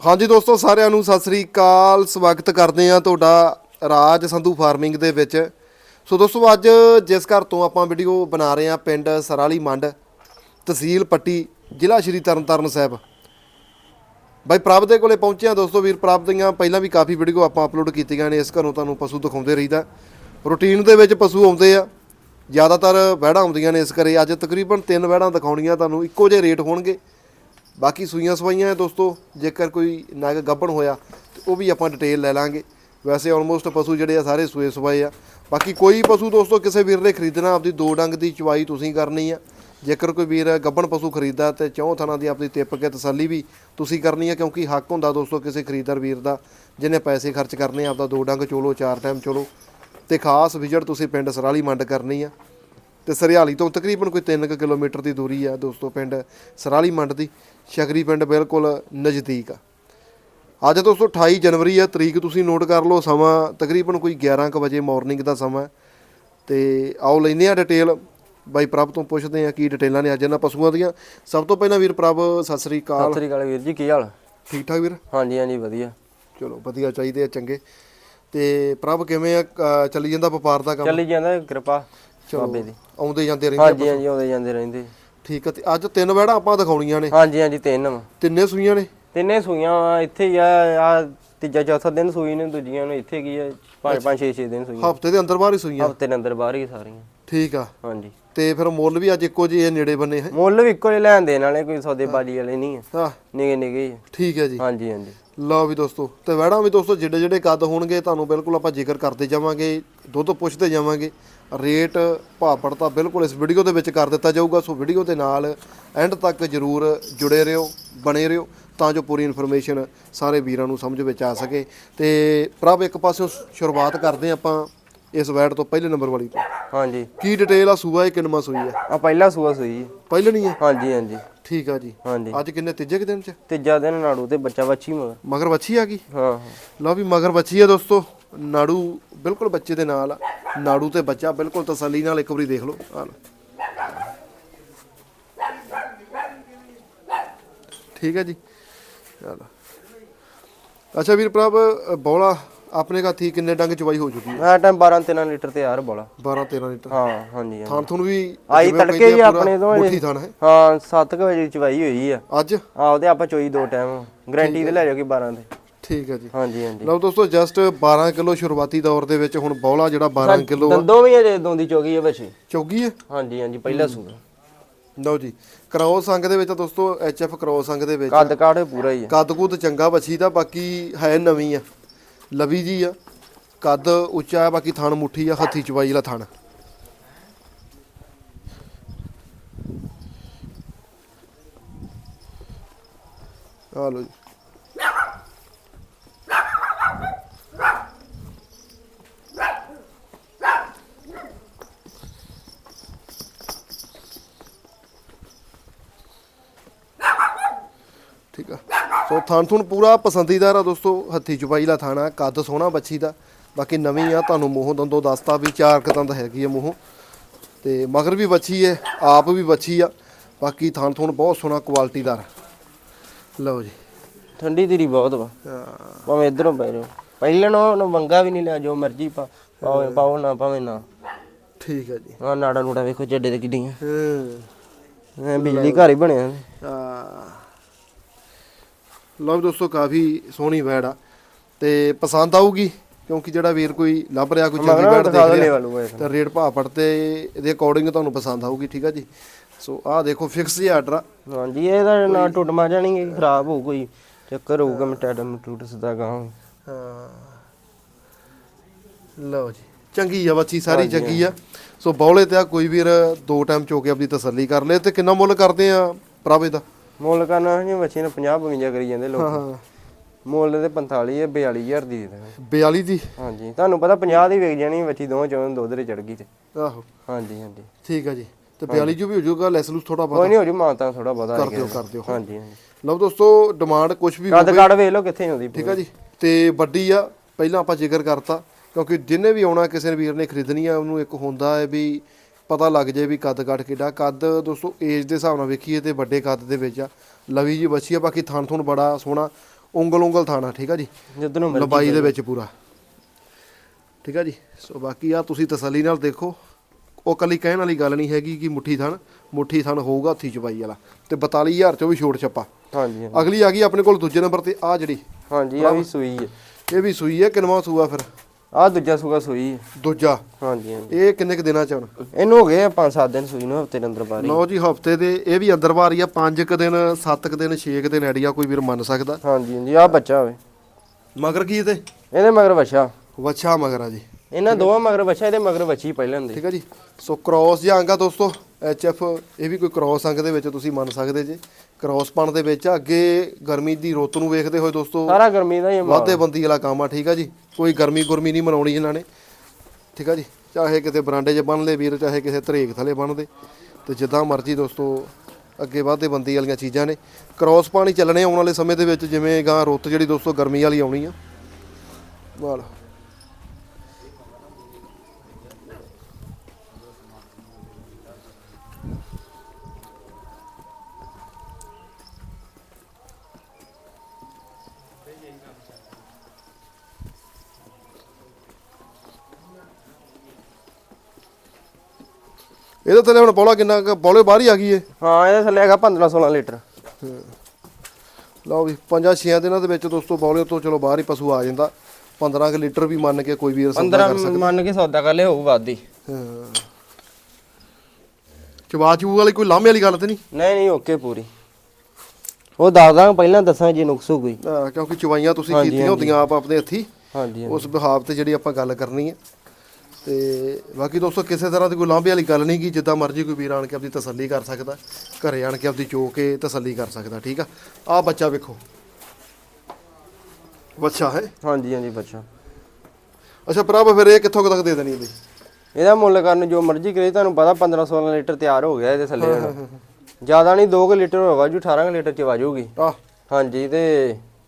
ਹਾਂਜੀ ਦੋਸਤੋ, ਸਾਰਿਆਂ ਨੂੰ ਸਤਿ ਸ੍ਰੀ ਅਕਾਲ। ਸਵਾਗਤ ਕਰਦੇ ਆ ਤੁਹਾਡਾ ਰਾਜ ਸੰਧੂ ਫਾਰਮਿੰਗ ਦੇ ਵਿੱਚ। ਸੋ ਦੋਸਤੋ, ਅੱਜ ਜਿਸ ਘਰ ਤੋਂ ਆਪਾਂ ਵੀਡੀਓ ਬਣਾ ਰਹੇ ਆ ਪਿੰਡ ਸਰਾਲੀ ਮੰਡ, ਤਹਿਸੀਲ ਪੱਟੀ, ਜ਼ਿਲ੍ਹਾ ਸ਼੍ਰੀ ਤਰਨਤਾਰਨ ਸਾਹਿਬ। ਬਾਈ, ਪ੍ਰਭ ਦੇ ਕੋਲੇ ਪਹੁੰਚੇ ਆ ਦੋਸਤੋ ਵੀਰ, ਪ੍ਰਭ ਦੀਆਂ ਪਹਿਲਾਂ ਵੀ ਕਾਫੀ ਵੀਡੀਓ ਆਪਾਂ ਅਪਲੋਡ ਕੀਤੀਆਂ ਨੇ, ਇਸ ਘਰੋਂ ਤੁਹਾਨੂੰ ਪਸ਼ੂ ਦਿਖਾਉਂਦੇ ਰਹੀਦਾ। ਰੂਟੀਨ ਦੇ ਵਿੱਚ ਪਸ਼ੂ ਆਉਂਦੇ ਆ, ਜ਼ਿਆਦਾਤਰ ਵਹਿੜਾਂ ਆਉਂਦੀਆਂ ਨੇ ਇਸ ਘਰੇ। ਅੱਜ ਤਕਰੀਬਨ ਤਿੰਨ ਵਹਿੜਾਂ ਦਿਖਾਉਣੀਆਂ, ਤੁਹਾਨੂੰ ਇੱਕੋ ਜਿਹੇ ਰੇਟ ਹੋਣਗੇ। ਬਾਕੀ ਸੂਈਆਂ ਸਵਾਈਆਂ ਹੈ ਦੋਸਤੋ, ਜੇਕਰ ਕੋਈ ਨਗ ਗੱਭਣ ਹੋਇਆ, ਤੇ ਉਹ ਵੀ ਆਪਾਂ ਡਿਟੇਲ ਲੈ ਲਾਂਗੇ। ਵੈਸੇ ਆਲਮੋਸਟ ਪਸ਼ੂ ਜਿਹੜੇ ਆ ਸਾਰੇ ਸੂਏ ਸਵਾਏ ਆ। ਬਾਕੀ ਕੋਈ ਪਸ਼ੂ ਦੋਸਤੋ, ਕਿਸੇ ਵੀਰ ਨੇ ਖਰੀਦਣਾ, ਆਪਦੀ ਦੋ ਡੰਗ ਦੀ ਚਵਾਈ ਤੁਸੀਂ ਕਰਨੀ ਆ। ਜੇਕਰ ਕੋਈ ਵੀਰ ਗੱਭਣ ਪਸ਼ੂ ਖਰੀਦਦਾ ਤੇ ਚੌਂ ਥਾਂ ਦੀ ਆਪਦੀ ਟਿੱਪ ਕੇ ਤਸੱਲੀ ਵੀ ਤੁਸੀਂ ਕਰਨੀ ਆ, ਕਿਉਂਕਿ ਹੱਕ ਹੁੰਦਾ ਦੋਸਤੋ ਕਿਸੇ ਖਰੀਦਦਾਰ ਵੀਰ ਦਾ, ਜਿਹਨੇ ਪੈਸੇ ਖਰਚ ਕਰਨੇ ਆਪਦਾ ਦੋ ਡੰਗ ਚੋਲੋ, ਚਾਰ ਟਾਈਮ ਚੋਲੋ। ਤੇ ਖਾਸ ਵਿਜ਼ਿਟ ਤੁਸੀਂ ਪਿੰਡ ਸਰਾਲੀ ਮੰਡ ਕਰਨੀ ਆ। ਤੇ ਸਰਿਆਲੀ ਤੋਂ ਤਕਰੀਬਨ ਕੋਈ 3 ਕਿਲੋਮੀਟਰ ਦੀ ਦੂਰੀ ਆ ਦੋਸਤੋ ਪਿੰਡ ਸਰਾਲੀ ਮੰਡ ਦੀ। ਸ਼ਗਰੀ ਪਿੰਡ ਬਿਲਕੁਲ ਨਜ਼ਦੀਕ ਆ। ਅੱਜ ਦੋਸਤੋ 28 ਜਨਵਰੀ ਆ ਤਰੀਕ ਤੁਸੀਂ ਨੋਟ ਕਰ ਲਓ ਸਮਾਂ ਤਕਰੀਬਨ ਕੋਈ 11 ਕੁ ਵਜੇ ਮਾਰਨਿੰਗ ਦਾ ਸਮਾਂ। ਤੇ ਆਓ ਲੈਂਦੇ ਆ ਡਿਟੇਲ ਬਾਈ ਪ੍ਰਭ ਤੋਂ ਪੁੱਛਦੇ ਆ ਕੀ ਡਿਟੇਲਾਂ ਨੇ ਅੱਜ ਇਹਨਾਂ ਪਸ਼ੂਆਂ ਦੀਆਂ। ਸਭ ਤੋਂ ਪਹਿਲਾਂ ਵੀਰ ਪ੍ਰਭ ਸਤਿ ਸ੍ਰੀ ਅਕਾਲ। ਸਤਿ ਸ੍ਰੀ ਅਕਾਲ ਵੀਰ ਜੀ ਕੀ ਹਾਲ? ਠੀਕ ਠਾਕ ਵੀਰ? ਹਾਂਜੀ ਹਾਂਜੀ ਵਧੀਆ। ਚਲੋ ਵਧੀਆ ਚਾਹੀਦੇ ਆ ਚੰਗੇ। ਤੇ ਪ੍ਰਭ ਕਿਵੇਂ ਆ ਚੱਲੀ ਜਾਂਦਾ ਵਪਾਰ ਦਾ ਕੰਮ? ਚੱਲੀ ਜਾਂਦਾ ਕਿਰਪਾ। ਬਾਬੇ ਦੀ। ਆਉਂਦੇ ਜਾਂਦੇ ਰਹਿੰਦੇ ਹਾਂਜੀ ਹਾਂਜੀ ਆਉਂਦੇ ਜਾਂਦੇ ਰਹਿੰਦੇ। ਠੀਕ ਆ ਤੇ ਅੱਜ ਤਿੰਨ ਵੜਾ ਆਪਾਂ ਦਿਖਾਉਣੀਆਂ ਨੇ। ਹਾਂਜੀ ਹਾਂਜੀ ਤਿੰਨ ਵਾ। ਤਿੰਨੇ ਸੂਈਆਂ ਨੇ? ਤਿੰਨੇ ਸੂਈਆਂ ਵਾ ਇੱਥੇ ਹੀ ਆ ਆ ਤੀਜਾ ਚੌਥਾ ਦਿਨ ਸੂਈ ਨੇ ਦੂਜੀਆਂ ਨੂੰ ਇੱਥੇ ਕੀ ਆ ਪੰਜ ਪੰਜ ਛੇ ਛੇ ਦਿਨ ਸੂਈ ਹਫ਼ਤੇ ਦੇ ਅੰਦਰ ਬਾਹਰ ਹੀ ਸੂਈਆਂ? ਹਫ਼ਤੇ ਦੇ ਅੰਦਰ ਬਾਹਰ ਹੀ ਸਾਰੀਆਂ। ਠੀਕ ਆ। ਹਾਂਜੀ। ਤੇ ਫਿਰ ਮੁੱਲ ਵੀ ਅੱਜ ਇੱਕੋ ਜਿਹੇ ਨੇੜੇ ਬੰਨੇ ਹੈ? ਮੁੱਲ ਵੀ ਇੱਕੋ ਹੀ ਲੈਣ ਦੇਣ ਵਾਲੇ ਕੋਈ ਸੌਦੇਬਾਜ਼ੀ ਵਾਲੇ ਨਹੀਂ ਆ। ਹਾਂ। ਨਿਗੇ ਨਿਗੇ ਹੀ। ਠੀਕ ਹੈ ਜੀ। ਹਾਂਜੀ ਹਾਂਜੀ। ਲਓ ਵੀ ਦੋਸਤੋ ਤੇ ਵੈੜਾਂ ਵੀ ਦੋਸਤੋ ਜਿਹੜੇ ਜਿਹੜੇ ਕੱਦ ਹੋਣਗੇ ਤੁਹਾਨੂੰ ਬਿਲਕੁਲ ਆਪਾਂ ਜ਼ਿਕਰ ਕਰਦੇ ਜਾਵਾਂਗੇ ਦੁੱਧ ਪੁੱਛਦੇ ਜਾਵਾਂਗੇ। ਰੇਟ ਭਾਪੜ ਤਾਂ ਬਿਲਕੁਲ ਇਸ ਵੀਡੀਓ ਦੇ ਵਿੱਚ ਕਰ ਦਿੱਤਾ ਜਾਊਗਾ। ਸੋ ਵੀਡੀਓ ਦੇ ਨਾਲ ਐਂਡ ਤੱਕ ਜਰੂਰ ਜੁੜੇ ਰਹੋ ਬਣੇ ਰਹੋ ਤਾਂ ਜੋ ਪੂਰੀ ਇਨਫੋਰਮੇਸ਼ਨ ਸਾਰੇ ਵੀਰਾਂ ਨੂੰ ਸਮਝ ਵਿੱਚ ਆ ਸਕੇ। ਤੇ ਪ੍ਰਭ ਇੱਕ ਪਾਸਿਓਂ ਸ਼ੁਰੂਆਤ ਕਰਦੇ ਆਪਾਂ ਇਸ ਵੈੜ ਤੋਂ ਪਹਿਲੇ ਨੰਬਰ ਵਾਲੀ ਤੋਂ। ਹਾਂਜੀ। ਕੀ ਡਿਟੇਲ ਆ ਸੂਆ? ਇਹ ਕਿੰਨਵਾਂ ਸੂਈ ਹੈ ਆ ਪਹਿਲਾ ਸੂਆ ਸੂਈ ਜੀ। ਪਹਿਲੇ ਨਹੀਂ ਹੈ ਹਾਂਜੀ ਹਾਂਜੀ। ਠੀਕ ਆ ਜੀ। ਹਾਂਜੀ। ਅੱਜ ਕਿੰਨੇ? ਤੀਜੇ ਕੁ ਦਿਨ ਚ? ਤੀਜਾ ਦਿਨ ਨਾੜੂ ਤੇ ਬੱਚਾ ਬੱਚੀ ਮਗਰ। ਮਗਰ ਵੱਛੀ ਆ ਗਈ? ਹਾਂ। ਹਾਂ ਲਓ ਵੀ ਮਗਰ ਬੱਚੀ ਆ ਦੋਸਤੋ। ਨਾੜੂ ਬਿਲਕੁਲ ਬੱਚੇ ਦੇ ਨਾਲ ਆ। ਨਾੜੂ ਤੇ ਬੱਚਾ ਬਿਲਕੁਲ ਤਸੱਲੀ ਨਾਲ ਇੱਕ ਵਾਰੀ ਦੇਖ ਲਓ। ਆ ਠੀਕ ਹੈ ਜੀ। ਚਲੋ ਅੱਛਾ ਵੀਰ ਪ੍ਰਭ ਬੌਲਾ ਆਪਣੇ ਘਾਥੀ ਕਿੰਨੇ ਡੰਗ ਚਵਾਈ ਹੋ ਚੁੱਕੀ ਹੈ? ਆ ਟਾਈਮ 12 13 ਲੀਟਰ ਤੇ ਯਾਰ ਬੋਲਾ। 12 13 ਲੀਟਰ। ਹਾਂ ਹਾਂਜੀ ਥਾਣ ਥੁਣ ਵੀ ਆਈ ਜਿਵੇਂ ਤੜਕੇ ਹੀ ਆ ਪੂਰਾ ਆਪਣੇ ਤੋਂ ਮੁੱਠੀ ਹੈ। ਹਾਂ 7 ਵਜੇ ਚਵਾਈ ਹੋਈ ਆ। ਅੱਜ? ਆ ਉਹਦੇ ਆਪਾਂ ਚੋਈ ਦੋ ਟਾਈਮ ਗਾਰੰਟੀ ਤੇ ਲੈ ਜਾਓ ਕਿ 12 ਤੇ। ਠੀਕ ਹੈ ਜੀ। ਹਾਂਜੀ ਹਾਂਜੀ। ਲਓ ਦੋਸਤੋ ਜਸਟ 12 ਕਿਲੋ ਸ਼ੁਰੂਆਤੀ ਦੌਰ ਦੇ ਵਿੱਚ ਹੁਣ ਬੌਲਾ ਜਿਹੜਾ 12 ਕਿਲੋ ਦੰਦੋਂ ਵੀ ਅਜੇ ਦੋਂਦੀ ਚੋਗੀ ਆ ਬੱਚੇ ਚੌਗੀ ਹੈ? ਹਾਂਜੀ ਹਾਂਜੀ ਪਹਿਲਾ ਸੂਆ ਲਓ ਜੀ ਕ੍ਰੋਸ ਅੰਗ ਦੇ ਵਿੱਚ ਦੋਸਤੋ ਐਚਐਫ ਕ੍ਰੋਸ ਅੰਗ ਦੇ ਵਿੱਚ ਕੱਦ ਕਾਠ ਪੂਰਾ ਹੀ ਆ। ਕੱਦ ਕੁੱਦ ਚੰਗਾ ਬੱਚੀ ਦਾ ਬਾਕੀ ਹੈ ਨਵੀਂ ਆ। ਲਵੀ ਜੀ ਆ। ਕੱਦ ਉੱਚਾ ਆ ਬਾਕੀ ਥਣ ਮੁੱਠੀ ਆ ਹੱਥੀ ਚਵਾਈ ਵਾਲਾ ਥਣ। ਆ ਲਓ ਜੀ। ਠੀਕ ਆ। ਸੋ ਥਣ ਥੁਣ ਪੂਰਾ ਪਸੰਦੀਦਾਰ ਆ ਦੋਸਤੋ ਹੱਥੀ ਚੁਪਾਈ ਲਾ ਥਾਣਾ ਕੱਦ ਸੋਹਣਾ ਬੱਚੀ ਦਾ। ਬਾਕੀ ਨਵੀਂ ਆ ਤੁਹਾਨੂੰ ਮੂੰਹੋਂ ਦੰਦੋਂ ਦੱਸਤਾ ਵੀ ਚਾਰ ਕਦੰਦ ਹੈਗੀ ਆ ਮੂੰਹੋਂ। ਤੇ ਮਗਰ ਵੀ ਬੱਚੀ ਹੈ ਆਪ ਵੀ ਬੱਚੀ ਆ। ਬਾਕੀ ਥਣ ਥੁਣ ਬਹੁਤ ਸੋਹਣਾ ਕੁਆਲਿਟੀਦਾਰ ਲਓ ਜੀ। ਠੰਡੀ ਤੇਰੀ ਬਹੁਤ ਵਾ। ਹਾਂ, ਭਾਵੇਂ ਇਧਰੋਂ ਪੈ ਜਾਓ। ਪਹਿਲਾਂ ਨੂੰ ਵੰਗਾ ਵੀ ਨਹੀਂ ਲਿਆ ਜੋ ਮਰਜ਼ੀ ਪਾ ਪਾਵੇ ਪਾਓ ਨਾ ਭਾਵੇਂ ਨਾ। ਠੀਕ ਹੈ ਜੀ। ਆ ਨਾੜਾ ਨੂੜਾ ਵੇਖੋ ਜੱਡੇ ਤੇ ਕਿੱਡੀਆਂ। ਹਾਂ। ਬਿਜਲੀ ਘਰ ਹੀ ਬਣਿਆ। ਆ ਲਓ ਵੀ ਦੋਸਤੋ ਕਾਫੀ ਸੋਹਣੀ ਵੈੜ ਆ। ਤੇ ਪਸੰਦ ਆਊਗੀ ਕਿਉਂਕਿ ਜਿਹੜਾ ਵੀਰ ਕੋਈ ਲੱਭ ਰਿਹਾ ਕੋਈ ਚੰਗੀ ਵੈੜ ਦਿਖਾ ਦੋ ਰਿਹਾ ਤੇ ਰੇਟ ਭਾਅ ਪੜ ਤੇ ਇਹਦੇ ਅਕੋਰਡਿੰਗ ਤੁਹਾਨੂੰ ਪਸੰਦ ਆਊਗੀ ਠੀਕ ਆ ਜੀ? ਸੋ ਆਹ ਦੇਖੋ ਫਿਕਸ ਜਿਹਾ ਆਰਡਰ ਆ। ਹਾਂਜੀ ਇਹਦਾ ਨਾ ਟੁੱਟ ਮਾ ਜਾਣੀ ਖਰਾਬ ਹੋ ਕੋਈ ਚੱਕਰ ਹੋਊਗਾ ਮਟਾਡਮ ਟੁੱਟ ਸਦਾ ਗਾਂ ਹਾਂ। ਲਓ ਜੀ ਚੰਗੀ ਆ ਬੱਚੀ ਸਾਰੀ ਚੰਗੀ ਆ। ਸੋ ਬੌਲੇ ਤੇ ਆ ਕੋਈ ਵੀਰ ਦੋ ਟਾਈਮ ਚੋ ਕੇ ਆਪਣੀ ਤਸੱਲੀ ਕਰ ਲੇ ਤੇ ਕਿੰਨਾ ਮੁੱਲ ਕਰਦੇ ਆ ਪ੍ਰਾਵੇ ਦਾ? ਮੁੱਲ ਕਰਨਾ ਜੀ ਬੱਚੇ ਨੇ 50 52 ਕਰੀ ਜਾਂਦੇ ਲੋਕ। ਹਾਂ ਮੁੱਲ ਤੇ 45 ਹੈ 42000 ਦੀ ਦੇ ਦਾਂਗੇ 42 ਦੀ? ਹਾਂਜੀ ਤੁਹਾਨੂੰ ਪਤਾ 50 ਦੀ ਵਿਕ ਜਾਣੀ ਬੱਚੀ ਦੋਵਾਂ ਚੋਂ ਦੁੱਧ ਦੇ ਚੜ ਗਈ ਤੇ। ਆਹੋ। ਹਾਂਜੀ ਹਾਂਜੀ। ਠੀਕ ਆ ਜੀ। ਤੇ 42 ਜੋ ਵੀ ਹੋ ਜਾਊਗਾ ਲੈਸ ਲੂਸ ਥੋੜਾ ਬਹੁਤ? ਕੋਈ ਨਹੀਂ ਹੋ ਜੂ ਮਾਤਾ ਥੋੜਾ ਬਹੁਤਾ ਕਰ ਦਿਓ ਕਰ ਦਿਓ। ਹਾਂਜੀ ਹਾਂਜੀ। ਲਓ ਦੋਸਤੋ ਡਿਮਾਂਡ ਕੁਝ ਵੀ ਕੱਦ ਕਾੜ ਵੇਖ ਲਓ ਕਿੱਥੇ ਆਉਂਦੀ ਠੀਕ ਆ ਜੀ। ਤੇ ਵੱਡੀ ਆ ਪਹਿਲਾਂ ਆਪਾਂ ਜ਼ਿਕਰ ਕਰਤਾ ਕਿਉਂਕਿ ਜਿੰਨੇ ਵੀ ਆਉਣਾ ਕਿਸੇ ਵੀਰ ਨੇ ਖਰੀਦਣੀ ਆ ਉਹਨੂੰ ਇੱਕ ਹੁੰਦਾ ਹੈ ਵੀ ਪਤਾ ਲੱਗ ਜਾਏ ਵੀ ਕੱਦ ਕੱਟ ਕਿੱਡਾ। ਕੱਦ ਦੋਸਤੋ ਏਜ ਦੇ ਹਿਸਾਬ ਨਾਲ ਵੇਖੀਏ ਤੇ ਵੱਡੇ ਕੱਦ ਦੇ ਵਿੱਚ ਆ। ਲਵੀ ਜੀ ਬੱਚੀ ਆ ਬਾਕੀ ਥਣ ਥੁਣ ਬੜਾ ਸੋਹਣਾ ਉਂਗਲ ਉਂਗਲ ਥਾਣਾ ਠੀਕ ਆ ਜੀ? ਜਦੋਂ ਨੂੰ ਮਰਜ਼ੀ ਲੰਬਾਈ ਦੇ ਵਿੱਚ ਪੂਰਾ। ਠੀਕ ਆ ਜੀ? ਸੋ ਬਾਕੀ ਆ ਤੁਸੀਂ ਤਸੱਲੀ ਨਾਲ ਦੇਖੋ। ਉਹ ਕੱਲੀ ਕਹਿਣ ਵਾਲੀ ਗੱਲ ਨਹੀਂ ਹੈਗੀ ਕਿ ਮੁੱਠੀ ਥਣ ਮੁੱਠੀ ਥਣ ਹੋਊਗਾ ਹੱਥੀ ਚਬਾਈ ਵਾਲਾ। ਤੇ 42000 ਚੋਂ ਵੀ ਛੋਟ ਛੱਪਾ। ਹਾਂਜੀ। ਅਗਲੀ ਆ ਗਈ ਆਪਣੇ ਕੋਲ ਦੂਜੇ ਨੰਬਰ ਤੇ ਆ ਜਿਹੜੀ। ਹਾਂਜੀ ਆ ਵੀ ਸੂਈ ਹੈ। ਇਹ ਵੀ ਸੂਈ ਹੈ ਕਿਨਵਾ ਸੂਆ ਫਿਰ? ਆ ਦੂਜਾ ਸੂਗਾ ਸੂਈ ਹੈ ਦੂਜਾ? ਹਾਂਜੀ ਹਾਂਜੀ। ਇਹ ਕਿੰਨੇ ਕੁ ਦਿਨਾਂ ਚ ਹੁਣ ਇਹਨੂੰ ਹੋ ਗਏ ਆ 5-7 ਦਿਨ ਸੂਈ ਨੂੰ ਹਫ਼ਤੇ ਦੇ ਅੰਦਰ ਬਾਰੀ ਲਓ ਜੀ ਹਫ਼ਤੇ ਦੇ ਇਹ ਵੀ ਅੰਦਰ ਹੀ ਆ 5 ਕ ਦਿਨ 7 ਕ ਦਿਨ 6 ਕ ਦਿਨ ਐਡੀਆ ਕੋਈ ਵੀਰ ਮੰਨ ਸਕਦਾ। ਹਾਂਜੀ ਹਾਂਜੀ ਆ ਬੱਚਾ ਹੋਵੇ ਮਗਰ ਕੀ ਤੇ ਇਹਦੇ ਮਗਰ ਬੱਚਾ ਵੱਛਾ ਮਗਰ ਆ ਜੀ। ਇਹਨਾਂ ਦੋਵਾਂ ਮਗਰ ਬੱਚਾ ਇਹਦੇ ਮਗਰ ਬੱਚੀ ਪਹਿਲਾਂ ਹੁੰਦੀ ਠੀਕ ਆ ਜੀ। ਸੋ ਕ੍ਰਾਸ ਜਾਂ ਅੰਗਾ ਦੋਸਤੋ ਐਚ ਐਫ ਇਹ ਵੀ ਕੋਈ ਕ੍ਰਾਸ ਅੰਗ ਦੇ ਵਿੱਚ ਤੁਸੀਂ ਮੰਨ ਸਕਦੇ ਜੇ। ਕ੍ਰਾਸ ਪਣ ਦੇ ਵਿੱਚ ਅੱਗੇ ਗਰਮੀ ਦੀ ਰੁੱਤ ਨੂੰ ਵੇਖਦੇ ਹੋਏ ਦੋਸਤੋ ਸਾਰਾ ਗਰਮੀ ਦਾ ਹੀ ਮਾਲ ਵਾਧੇ ਬੰਦੀ ਵਾਲਾ ਕੰਮ ਆ ਠੀਕ ਆ ਜੀ। ਕੋਈ ਗਰਮੀ ਗੁਰਮੀ ਨਹੀਂ ਮਨਾਉਣੀ ਇਹਨਾਂ ਨੇ। ਠੀਕ ਆ ਜੀ। ਚਾਹੇ ਕਿਤੇ ਬਰਾਂਡੇ 'ਚ ਬੰਨ ਲੈ ਵੀਰ ਚਾਹੇ ਕਿਸੇ ਧਰੇਕ ਥਲੇ ਬੰਨ ਦੇ। ਤੇ ਜਿੱਦਾਂ ਮਰਜ਼ੀ ਦੋਸਤੋ ਅੱਗੇ ਵਾਧੇ ਬੰਦੀ ਵਾਲੀਆਂ ਚੀਜ਼ਾਂ ਨੇ। ਕ੍ਰਾਸ ਪਾਣੀ ਚੱਲਣੇ ਆਉਣ ਵਾਲੇ ਸਮੇਂ ਦੇ ਵਿੱਚ ਜਿਵੇਂ ਗਾਂ ਰੁੱਤ ਜਿਹੜੀ ਦੋਸਤੋ ਗਰਮੀ ਵਾਲੀ ਆਉਣੀ ਆ। ਵਾਲ ਇਹਦੇ ਥੱਲੇ ਹੁਣ ਬੋਲਾ ਕਿੰਨਾ ਕੁ- ਬੌਲੇ ਬਾਹਰ ਹੀ ਆ ਗਈ ਏ। ਹਾਂ ਇਹਦੇ ਥੱਲੇ ਹੈਗਾ 15-16 ਲੀਟਰ। ਲਓ ਵੀ ਪੰਜਾਂ ਛੇਆਂ ਦਿਨਾਂ ਦੇ ਵਿੱਚ ਦੋਸਤੋ ਬੌਲੇ ਤੋਂ ਚਲੋ ਬਾਹਰ ਹੀ ਪਸ਼ੂ ਆ ਜਾਂਦਾ। 15 ਕੁ ਲੀਟਰ ਵੀ ਮੰਨ ਕੇ ਕੋਈ ਵੀਰ ਸੌਦਾ 15 ਕਰ ਮੰਨ ਕੇ ਸੌਦਾ ਕਰ ਹੋਊ ਵਾਦੀ ਸਕਦਾ ਚਵਾ ਚੂ ਵਾਲੀ ਕੋਈ ਲਾਮੇ ਵਾਲੀ ਗੱਲ ਤੇ ਨਹੀਂ? ਨਹੀਂ ਨਹੀਂ ਓਕੇ ਪੂਰੀ। ਉਹ ਦੱਸ ਦਾਂ ਪਹਿਲਾਂ ਦੱਸਾਂ ਜੇ ਨੁਕਸ ਹੋ ਗਈ ਅਹ ਕਿਉਂਕਿ ਚਵਾਈਆਂ ਤੁਸੀਂ ਕੀਤੀਆਂ ਹੁੰਦੀਆਂ ਆਪ ਆਪਣੇ ਹੱਥੀ। ਹਾਂਜੀ। ਉਸ ਬਿਹਾਵ ਤੇ ਜਿਹੜੀ ਆਪਾਂ ਗੱਲ ਕਰਨੀ ਹੈ। ਤੇ ਬਾਕੀ ਦੋਸਤੋ ਕਿਸੇ ਤਰ੍ਹਾਂ ਦੀ ਕੋਈ ਲਾਂਭੇ ਵਾਲੀ ਗੱਲ ਨਹੀਂ ਕਿ ਜਿੱਦਾਂ ਮਰਜ਼ੀ ਕੋਈ ਵੀਰ ਆਣ ਕੇ ਆਪਣੀ ਤਸੱਲੀ ਕਰ ਸਕਦਾ ਘਰੇ ਆਣ ਕੇ ਆਪਣੀ ਚੋ ਕੇ ਤਸੱਲੀ ਕਰ ਸਕਦਾ ਠੀਕ ਆ? ਆ ਬੱਚਾ ਵੇਖੋ। ਬੱਚਾ ਹੈ? ਹਾਂਜੀ ਹਾਂਜੀ ਬੱਚਾ। ਅੱਛਾ ਭਰਾਵਾ ਫਿਰ ਇਹ ਕਿੱਥੋਂ ਕੁ ਤੱਕ ਦੇ ਦੇਣੀ ਇਹਦੀ? ਇਹਦਾ ਮੁੱਲ ਕਰਨ ਜੋ ਮਰਜ਼ੀ ਕਰੇ ਤੁਹਾਨੂੰ ਪਤਾ 15-16 ਲੀਟਰ ਤਿਆਰ ਹੋ ਗਿਆ ਇਹਦੇ ਥੱਲੇ ਹੁਣ। ਜ਼ਿਆਦਾ ਨਹੀਂ 2 ਲੀਟਰ ਹੋਗਾ ਜੂ 18 ਕੁ ਲੀਟਰ ਚ ਵਾਜੂਗੀ। ਆ ਹਾਂਜੀ ਤੇ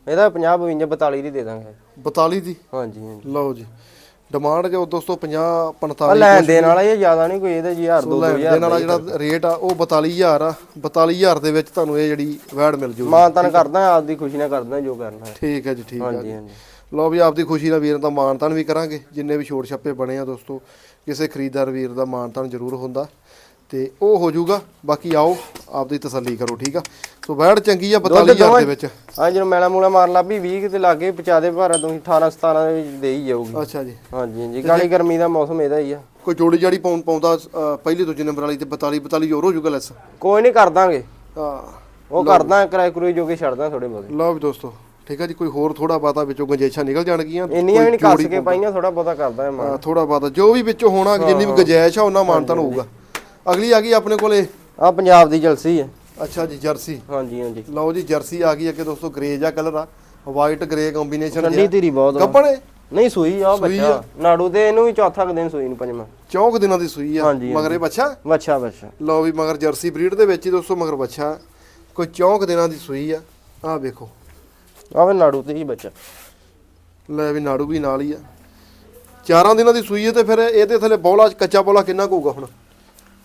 ਇਹਦਾ 50 52 42 ਦੀ ਦੇ ਦਾਂਗੇ। 42 ਦੀ? ਹਾਂਜੀ ਹਾਂਜੀ। ਲਓ ਜੀ। ਡਿਮਾਂਡ ਜੋ ਦੋਸਤੋ 50 ਆ 45 ਲੈਣ ਦੇਣ ਵਾਲਾ ਇਹ ਜ਼ਿਆਦਾ ਨਹੀਂ ਕੋਈ ਇਹਦੇ 1000 ਸੋ ਲੈਣ 2000 ਦੇਣ ਵਾਲਾ ਜਿਹੜਾ ਰੇਟ ਆ ਉਹ 42000 ਆ। 42000 ਦੇ ਵਿੱਚ ਤੁਹਾਨੂੰ ਇਹ ਜਿਹੜੀ ਵੈੜ ਮਿਲ ਜੂਗੀ। ਮਾਨ ਤਨ ਕਰਦਾ ਆਪਦੀ ਖੁਸ਼ੀ ਨਾਲ ਕਰਦਾ ਜੋ ਕਰਨਾ ਹੈ। ਠੀਕ ਹੈ ਜੀ ਠੀਕ ਹੈ ਹਾਂਜੀ ਹਾਂਜੀ। ਲਓ ਵੀ ਆਪਦੀ ਖੁਸ਼ੀ ਨਾਲ ਵੀਰ ਦਾ ਮਾਨਤਾਨ ਵੀ ਕਰਾਂਗੇ। ਜਿੰਨੇ ਵੀ ਛੋਟ ਛੱਪੇ ਬਣੇ ਆ ਦੋਸਤੋ ਕਿਸੇ ਖਰੀਦਦਾਰ ਵੀਰ ਦਾ ਮਾਨਤਾਨ ਜ਼ਰੂਰ ਹੁੰਦਾ। ਤੇ ਉਹ ਹੋ ਜਾਊਗਾ। ਬਾਕੀ ਆਓ ਆਪਦੀ ਤਸੱਲੀ ਕਰੋ ਠੀਕ ਆ? ਸੋ ਵੈੜ ਚੰਗੀ ਆ 42000 ਦੇ ਵਿੱਚ। ਹਾਂ ਜਦੋਂ ਮੈਲਾ ਮੂਲਾ ਮਾਰ ਲਾ ਵੀ 20 ਕਿਤੇ ਲਾਗੇ ਪਚਾ ਦੇ ਭਾਰਾ ਤੁਸੀਂ 18 17 ਦੇ ਵਿੱਚ ਦੇ ਹੀ ਜਾਊਗੀ। ਅੱਛਾ ਜੀ। ਹਾਂਜੀ ਹਾਂਜੀ ਕਾਲੀ ਗਰਮੀ ਦਾ ਮੌਸਮ ਇਹਦਾ ਹੀ ਆ। ਕੋਈ ਜੋੜੀ ਜਾੜੀ ਪਾਉਂ ਪਾਉਂਦਾ ਪਹਿਲੀ ਦੂਜੇ ਨੰਬਰ ਵਾਲੀ ਤੇ 42 42 ਹੋਰ ਹੋ ਜਾਊਗਾ ਲੈਸ ਕੋਈ ਨਹੀਂ ਕਰ ਦਾਂਗੇ। ਹਾਂ ਉਹ ਕਰਦਾ ਕਿਰਾਏ ਕਰੂਏ ਜੋ ਕੇ ਛੱਡਦਾ ਥੋੜੇ ਬਹੁਤੇ। ਲਓ ਵੀ ਦੋਸਤੋ ਠੀਕ ਆ ਜੀ ਕੋਈ ਹੋਰ ਥੋੜਾ ਬਾਤਾ ਵਿੱਚੋਂ ਗੁੰਜੇਸ਼ਾਂ ਨਿਕਲ ਜਾਣਗੀਆਂ ਇੰਨੀਆਂ ਵੀ ਨਹੀਂ ਕੱਸ ਕੇ ਪਾਈਆਂ ਥੋੜਾ ਬਹੁਤਾ ਕਰਦਾ ਮਾਨ ਥੋੜਾ ਬਾਤਾ ਜੋ ਵੀ ਵਿੱਚੋਂ ਹੋਣਾ ਜਿੰਨੀ ਵੀ ਗੁੰਜਾਇਸ਼ ਆ ਉਹਨਾਂ ਮਾਨਤਾਨ ਹੋਊਗਾ। ਅਗਲੀ ਆ ਗਈ ਆਪਣੇ ਕੋਲੇ? ਆ ਪੰਜਾਬ ਦੀ ਜਲਸੀ ਹੈ। ਅੱਛਾ ਜੀ ਜਰਸੀ। ਹਾਂਜੀ ਹਾਂਜੀ। ਲਓ ਜੀ ਜਰਸੀ ਆ ਗਈ ਅੱਗੇ ਦੋਸਤੋ ਗ੍ਰੇ ਜਿਹਾ ਕਲਰ ਆ। ਵਾਈਟ ਗ੍ਰੇ ਕੰਬੀਨੇਸ਼ਨ ਠੰਡੀ ਧੀਰੀ ਬਹੁਤ ਵਾ। ਗੱਪਣੇ ਨਹੀਂ ਸੂਈ ਆ ਬੱਚਾ। ਨਾੜੂ ਤੇ ਇਹਨੂੰ ਵੀ ਚੌਥਾ ਕੁ ਦਿਨ ਸੂਈ ਨੂੰ ਪੰਜਵਾਂ। ਚੌਂਕ ਦਿਨਾਂ ਦੀ ਸੂਈ ਆ। ਹਾਂਜੀ, ਮਗਰ ਇਹ ਬੱਚਾ? ਬੱਚਾ ਬੱਚਾ। ਲਓ ਵੀ ਮਗਰ ਜਰਸੀ ਬਰੀਡ ਦੇ ਵਿੱਚ ਹੀ ਦੋਸਤੋ ਮਗਰ ਬੱਚਾ। ਕੋਈ ਚੌਂਕ ਦਿਨਾਂ ਦੀ ਸੂਈ ਆ। ਆਹ ਵੇਖੋ। ਆਵੇ ਨਾੜੂ ਤੇ ਹੀ ਬੱਚਾ। ਲੈ ਵੀ ਨਾੜੂ ਵੀ ਨਾਲ ਹੀ ਆ। ਚਾਰਾਂ ਦਿਨਾਂ ਦੀ ਸੂਈ ਹੈ ਤੇ ਫਿਰ ਇਹਦੇ ਥੱਲੇ ਬੌਲਾ ਕੱਚਾ ਬੌਲਾ ਕਿੰਨਾ ਕੁ ਹੋਊਗਾ ਹੁਣ?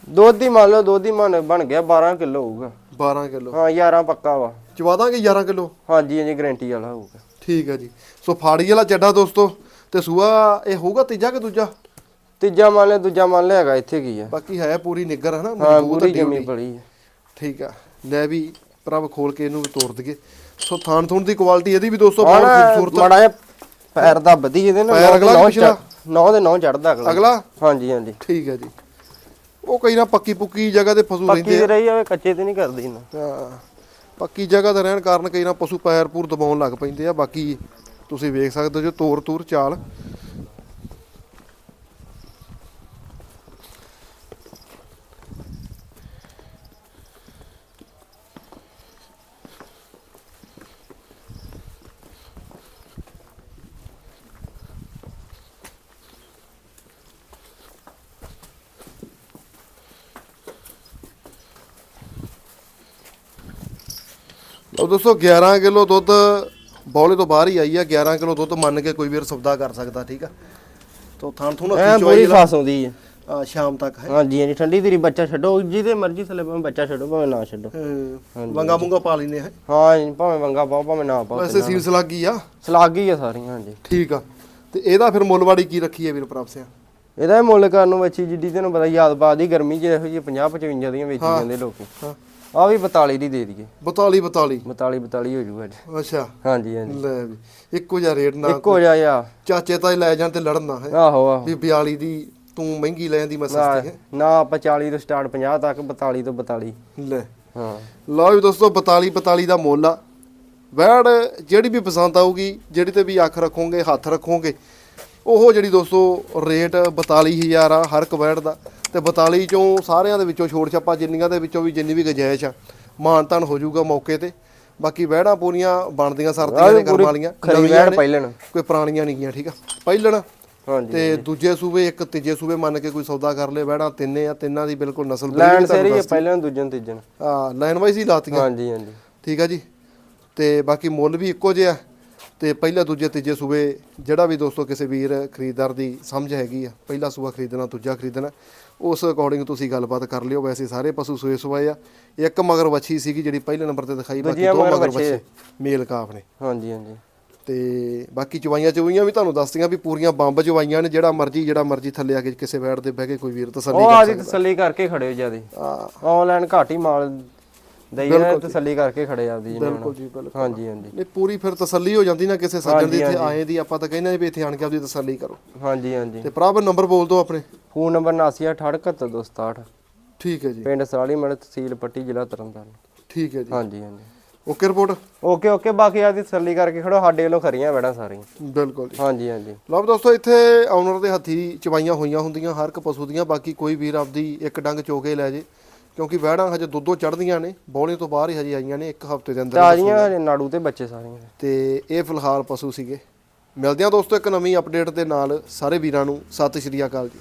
ਦੁੱਧ ਹੀ ਮੰਨ ਲਓ ਦੁੱਧ ਹੀ ਮੰਨ ਬਣ ਗਿਆ 12 ਕਿਲੋ ਹੋਊਗਾ। 12 ਕਿਲੋ। ਹਾਂ 11 ਪੱਕਾ ਵਾ। ਚਵਾ ਦਾਂਗੇ 11 ਕਿਲੋ? ਹਾਂਜੀ ਹਾਂਜੀ ਗਾਰੰਟੀ ਵਾਲਾ ਹੋਊਗਾ। ਠੀਕ ਹੈ ਜੀ। ਸੋ ਫਾੜੀ ਵਾਲਾ ਚੱਡਾ ਦੋਸਤੋ ਤੇ ਸੂਆ ਇਹ ਹੋਊਗਾ ਤੀਜਾ ਕਿ ਦੂਜਾ? ਤੀਜਾ ਮੰਨ ਲਿਆ ਦੂਜਾ ਮੰਨ ਲਿਆ ਹੈਗਾ ਇੱਥੇ ਕੀ ਆ। ਬਾਕੀ ਹੈ ਪੂਰੀ ਨਿੱਗਰ ਹੈ ਨਾ ਹਾਂ ਮਜ਼ਬੂਤ ਪੂਰੀ ਜਮੀ। ਪੜੀ ਹੈ ਠੀਕ ਆ। ਲੈ ਵੀ ਪ੍ਰਭ ਖੋਲ ਕੇ ਇਹਨੂੰ ਵੀ ਤੋੜ ਦਈਏ। ਸੋ ਥਾਣ ਥੂਣ ਦੀ ਕੁਆਲਿਟੀ ਇਹਦੀ ਵੀ ਦੋਸਤੋ ਬਹੁਤ ਖੂਬਸੂਰਤ ਮੜਾ ਜਿਹਾ ਪੈਰ ਦਾ ਵਧੀ ਇਹਦੇ ਨਾਲ ਪੈਰ ਅਗਲਾ ਨੌ ਦੇ ਨੌ ਚੜਦਾ ਅਗਲਾ। ਅਗਲਾ? ਹਾਂਜੀ ਹਾਂਜੀ। ਠੀਕ ਹੈ ਜੀ। ਉਹ ਕਈ ਨਾ ਪੱਕੀ ਪੁੱਕੀ ਜਗ੍ਹਾ ਤੇ ਪਸ਼ੂ ਪੱਕੀ ਰਹਿੰਦੇ ਤੇ ਰਹੀ ਆਵੇ ਕੱਚੇ ਤੇ ਨਹੀਂ ਕਰਦੀ ਨਾ। ਹਾਂ, ਪੱਕੀ ਜਗ੍ਹਾ ਤੇ ਰਹਿਣ ਕਾਰਨ ਕਈ ਨਾ ਪਸ਼ੂ ਪੈਰ ਪੂਰ ਦਬਾਉਣ ਲੱਗ ਪੈਂਦੇ ਆ। ਬਾਕੀ ਤੁਸੀਂ ਵੇਖ ਸਕਦੇ ਹੋ ਜੋ ਤੋਰ ਤੂਰ ਚਾਲ ਲਓ ਦੋਸਤੋ 11 ਕਿਲੋ ਦੁੱਧ ਬੌਲੇ ਤੋਂ ਬਾਹਰ ਹੀ ਆਈ ਆ 11 ਕਿਲੋ ਦੁੱਧ ਮੰਨ ਕੇ ਕੋਈ ਵੀਰ ਸੌਦਾ ਕਰ ਸਕਦਾ ਠੀਕ ਆ? ਤੋ ਥਾਣ ਥੂਣ ਐ ਹੱਥੀ ਪੂਰੀ ਚਵਾਈ ਫਸ ਆਉਂਦੀ ਹੈ ਆ ਸ਼ਾਮ ਤੱਕ ਹੈ। ਹਾਂਜੀ ਹਾਂਜੀ ਠੰਡੀ ਤੇਰੀ ਬੱਚਾ ਛੱਡੋ ਜਿਹਦੇ ਮਰਜ਼ੀ ਥੱਲੇ ਭਾਵੇਂ ਬੱਚਾ ਛੱਡੋ ਭਾਵੇਂ ਨਾ ਛੱਡੋ। ਵੰਗਾ ਮੁੰਗਾ ਪਾ ਲੈਨੇ ਹੈ। ਹਾਂ ਜੀ, ਭਾਵੇਂ ਵੰਗਾ ਪਾਓ ਭਾਵੇਂ ਨਾ ਪਾਓ ਵੈਸੇ ਸੀਲਸ ਲੱਗ ਗਈ ਆ। ਸਲਾਗ ਹੀ ਆ ਸਾਰੀਆਂ ਹਾਂਜੀ। ਠੀਕ ਆ। ਤੇ ਇਹਦਾ ਫਿਰ ਮੁੱਲਵਾੜੀ ਕੀ ਰੱਖੀ ਹੈ ਵੀਰ ਪ੍ਰਭ ਸਿਆ? ਇਹਦਾ ਮੁੱਲ ਕਰਨ ਨੂੰ ਬੱਚੀ ਜਿੱਡੀ ਤੈਨੂੰ ਪਤਾ ਯਾਦ ਬਾਦ ਦੀ ਗਰਮੀ 'ਚ ਇਹੋ ਜਿਹੀ 50 55 ਦੀਆਂ ਵੇਚੀ ਜਾਂਦੇ ਲੋਕੀ। ਹਾਂ। ਆ ਵੀ 42 ਦੀ ਦੇ ਦਈਏ। 42 42 42 42 ਹੋ ਜੂ ਅੱਜ। ਅੱਛਾ। ਹਾਂਜੀ ਹਾਂਜੀ। ਲੈ ਵੀ ਇੱਕੋ ਜਿਹਾ ਰੇਟ ਨਾ ਇੱਕੋ ਜਿਹਾ ਆ। ਚਾਚੇ ਤਾਂ ਲੈ ਜਾਣ ਤੇ ਲੜਨ ਨਾ ਹੈ। ਆਹੋ ਆਹੋ। ਵੀ 42 ਦੀ ਤੂੰ ਮਹਿੰਗੀ ਲੈ ਜਾਂਦੀ ਮੈਂ ਸਸਤੀ ਹੈ। ਨਾ ਆਪਾਂ 40 ਤੋਂ ਸਟਾਰਟ 50 ਤੱਕ 42 ਤੋਂ 42 ਲੈ। ਹਾਂ। ਲਓ ਵੀ ਦੋਸਤੋ 42 42 ਦਾ ਮੁੱਲ ਆ। ਵੈੜ ਜਿਹੜੀ ਵੀ ਪਸੰਦ ਆਊਗੀ ਜਿਹੜੀ ਤੇ ਵੀ ਅੱਖ ਰੱਖੋਗੇ ਹੱਥ ਰੱਖੋਗੇ ਉਹ ਜਿਹੜੀ ਦੋਸਤੋ ਰੇਟ 42000 ਆ ਹਰ ਇੱਕ ਵੈੜ ਦਾ। ਤੇ 42 ਚੋਂ ਸਾਰਿਆਂ ਦੇ ਵਿੱਚੋਂ ਛੋੜ ਛਾਪਾ ਜਿੰਨੀਆਂ ਦੇ ਵਿੱਚੋਂ ਵੀ ਜਿੰਨੀ ਵੀ ਗੁੰਜਾਇਸ਼ ਆ ਮਾਨ ਤਾਨ ਹੋ ਜਾਊਗਾ ਮੌਕੇ ਤੇ। ਬਾਕੀ ਵੈੜਾਂ ਪੂਰੀਆਂ ਬਣਦੀਆਂ ਸਰਦੀਆਂ ਨੇ ਕਰਮ ਵਾਲੀਆਂ। ਨਵੀਆਂ ਪਹਿਲਣ ਕੋਈ ਪੁਰਾਣੀਆਂ ਨਹੀਂ ਗੀਆਂ ਠੀਕ ਆ? ਪਹਿਲਣ ਹਾਂਜੀ ਤੇ ਦੂਜੇ ਸੂਬੇ ਇੱਕ ਤੀਜੇ ਸੂਬੇ ਮੰਨ ਕੇ ਕੋਈ ਸੌਦਾ ਕਰ ਲੇ ਵੈੜਾਂ ਤਿੰਨੇ ਆ ਤਿੰਨਾਂ ਦੀ ਬਿਲਕੁਲ ਨਸਲ ਬਰੀ ਲੈਣ ਸੇਰੀ ਆ ਪਹਿਲਣ ਦੂਜਨ ਤੀਜਨ ਆ ਲਾਈਨ ਵਾਈਜ਼ ਹੀ ਲਾਤੀਆਂ। ਹਾਂਜੀ ਹਾਂਜੀ। ਠੀਕ ਆ ਜੀ? ਤੇ ਬਾਕੀ ਮੁੱਲ ਵੀ ਇੱਕੋ ਜਿਹਾ। ਤੇ ਪਹਿਲਾ ਦੂਜੇ ਤੀਜੇ ਸੂਬੇ ਜਿਹੜਾ ਵੀ ਦੋਸਤੋ ਕਿਸੇ ਵੀਰ ਖਰੀਦਦਾਰ ਦੀ ਸਮਝ ਹੈਗੀ ਆ ਪਹਿਲਾ ਸੂਬਾ ਖਰੀਦਣਾ ਦੂਜਾ ਖਰੀਦਣਾ ਉਸ ਅਕੋਰਡਿੰਗ ਤੁਸੀਂ ਗੱਲਬਾਤ ਕਰ ਲਿਓ। ਵੈਸੇ ਸਾਰੇ ਪਸ਼ੂ ਸੂਏ ਸੁਆਏ ਆ। ਇੱਕ ਮਗਰ ਵੱਛੀ ਸੀਗੀ ਜਿਹੜੀ ਪਹਿਲੇ ਨੰਬਰ ਤੇ ਦਿਖਾਈ ਬਾਕੀ ਦੋ ਮਗਰ ਵੱਛੇ। ਮੇਲ ਕਾਫ ਨੇ। ਹਾਂਜੀ ਹਾਂਜੀ। ਤੇ ਬਾਕੀ ਚਵਾਈਆਂ ਚਵਾਈਆਂ ਵੀ ਤੁਹਾਨੂੰ ਦੱਸਤੀਆਂ ਵੀ ਪੂਰੀਆਂ ਬੰਬ ਚਵਾਈਆਂ ਨੇ ਜਿਹੜਾ ਮਰਜ਼ੀ ਜਿਹੜਾ ਮਰਜ਼ੀ ਥੱਲੇ ਆ ਕੇ ਕਿਸੇ ਬੈਠ ਦੇ ਬਹਿ ਕੇ ਕੋਈ ਵੀਰ ਤਸੱਲੀ ਉਹ ਕਰ ਆਦੀ ਤਸੱਲੀ ਕਰਕੇ ਖੜੇ ਹੋ ਜਿਆਦੇ। ਆਨਲਾਈਨ ਘੱਟ ਹੀ ਮਾਲ ਦਈਏ ਤਸੱਲੀ ਕਰਕੇ ਖੜੇ ਆਪਦੀ ਜੀ ਬਿਲਕੁਲ ਜੀ ਬਿਲਕੁਲ। ਹਾਂਜੀ ਹਾਂਜੀ। ਨਹੀਂ ਪੂਰੀ ਫਿਰ ਤਸੱਲੀ ਹੋ ਜਾਂਦੀ ਨਾ ਕਿਸੇ ਸੱਜਣ ਦੀ ਇੱਥੇ ਆਏ ਦੀ ਆਪਾਂ ਤਾਂ ਕਹਿੰਦੇ ਆ ਵੀ ਇੱਥੇ ਆਣ ਕੇ ਆਪਦੀ ਤਸੱਲੀ ਕਰੋ। ਹਾਂਜੀ ਹਾਂਜੀ। ਤੇ ਭਰਾ ਨੰਬਰ ਬੋਲ ਦਿਓ ਆਪਣੇ। ਫੋਨ ਨੰਬਰ 7968277267 ਠੀਕ ਹੈ ਜੀ। ਪਿੰਡ ਸਰਾਲੀ ਮੜ ਤਹਿਸੀਲ ਪੱਟੀ ਜ਼ਿਲ੍ਹਾ ਤਰਨਤਾਰਨ। ਠੀਕ ਹੈ ਜੀ। ਹਾਂਜੀ ਹਾਂਜੀ। Okay report? Okay okay. ਬਾਕੀ ਆਦੀ ਤਸੱਲੀ ਕਰਕੇ ਖੜੋ ਸਾਡੇ ਵੱਲੋਂ ਖਰੀਆਂ ਵੜਾਂ ਸਾਰੀਆਂ। ਬਿਲਕੁਲ ਜੀ। ਹਾਂਜੀ ਹਾਂਜੀ। ਲਓ ਦੋਸਤੋ ਇੱਥੇ ਓਨਰ ਦੇ ਹੱਥੀ ਚਵਾਈਆਂ ਹੋਈਆਂ ਹੁੰਦੀਆਂ ਹਰ ਇੱਕ ਪਸ਼ੂ ਦੀਆਂ। ਬਾਕੀ ਕੋਈ ਵੀਰ ਆਪਦੀ ਇੱਕ ਡੰਗ ਚੋਕੇ ਲੈ ਜੇ। ਕਿਉਂਕਿ ਵਹਿੜਾਂ ਹਜੇ ਦੁੱਧੋ ਚੜਦੀਆਂ ਨੇ ਬੌਲੇ ਤੋਂ ਬਾਹਰ ਹੀ ਹਜੇ ਆਈਆਂ ਨੇ ਇੱਕ ਹਫ਼ਤੇ ਦੇ ਅੰਦਰ ਤਾਜ਼ੀਆਂ ਹਜੇ ਨਾੜੂ ਤੇ ਬੱਚੇ ਸਾਰੀਆਂ। ਤੇ ਇਹ ਫਿਲਹਾਲ ਪਸ਼ੂ ਸੀਗੇ। ਮਿਲਦੇ ਹਾਂ ਦੋਸਤੋ ਇੱਕ ਨਵੀਂ ਅਪਡੇਟ ਦੇ ਨਾਲ ਸਾਰੇ ਵੀਰਾਂ ਨੂੰ ਸਤਿ ਸ਼੍ਰੀ ਅਕਾਲ ਜੀ।